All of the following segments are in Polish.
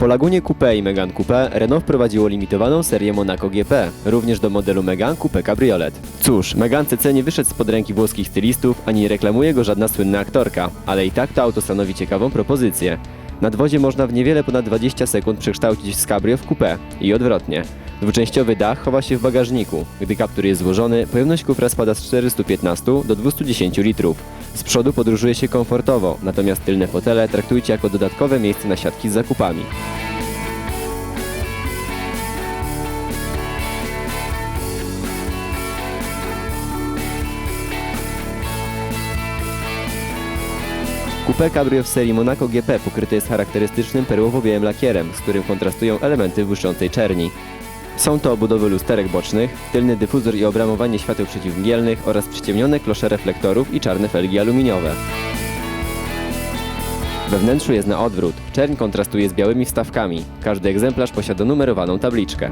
Po Lagunie Coupé i Megane Coupé Renault wprowadziło limitowaną serię Monaco GP, również do modelu Megane Coupé Cabriolet. Cóż, Megane CC nie wyszedł spod ręki włoskich stylistów, ani reklamuje go żadna słynna aktorka, ale i tak to auto stanowi ciekawą propozycję. Nadwozie można w niewiele ponad 20 sekund przekształcić z cabrio w coupé i odwrotnie. Dwuczęściowy dach chowa się w bagażniku. Gdy kaptur jest złożony, pojemność kufra spada z 415 do 210 litrów. Z przodu podróżuje się komfortowo, natomiast tylne fotele traktujcie jako dodatkowe miejsce na siatki z zakupami. Coupé Cabrio w serii Monaco GP pokryte jest charakterystycznym perłowo-białym lakierem, z którym kontrastują elementy błyszczącej czerni. Są to obudowy lusterek bocznych, tylny dyfuzor i obramowanie świateł przeciwmgielnych oraz przyciemnione klosze reflektorów i czarne felgi aluminiowe. We wnętrzu jest na odwrót. Czerń kontrastuje z białymi wstawkami. Każdy egzemplarz posiada numerowaną tabliczkę.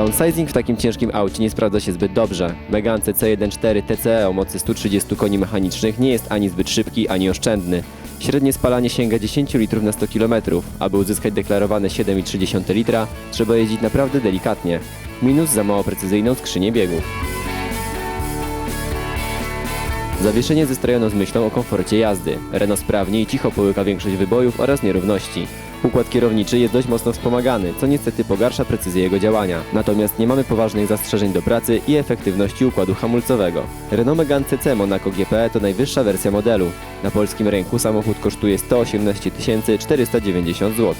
Downsizing w takim ciężkim aucie nie sprawdza się zbyt dobrze. Megane CC1.4 TCE o mocy 130 koni mechanicznych nie jest ani zbyt szybki, ani oszczędny. Średnie spalanie sięga 10 litrów na 100 km. Aby uzyskać deklarowane 7,3 litra, trzeba jeździć naprawdę delikatnie. Minus za mało precyzyjną skrzynię biegów. Zawieszenie zestrojono z myślą o komforcie jazdy. Renault sprawnie i cicho połyka większość wybojów oraz nierówności. Układ kierowniczy jest dość mocno wspomagany, co niestety pogarsza precyzję jego działania. Natomiast nie mamy poważnych zastrzeżeń do pracy i efektywności układu hamulcowego. Renault Megane CC Monaco GP to najwyższa wersja modelu. Na polskim rynku samochód kosztuje 118 490 zł.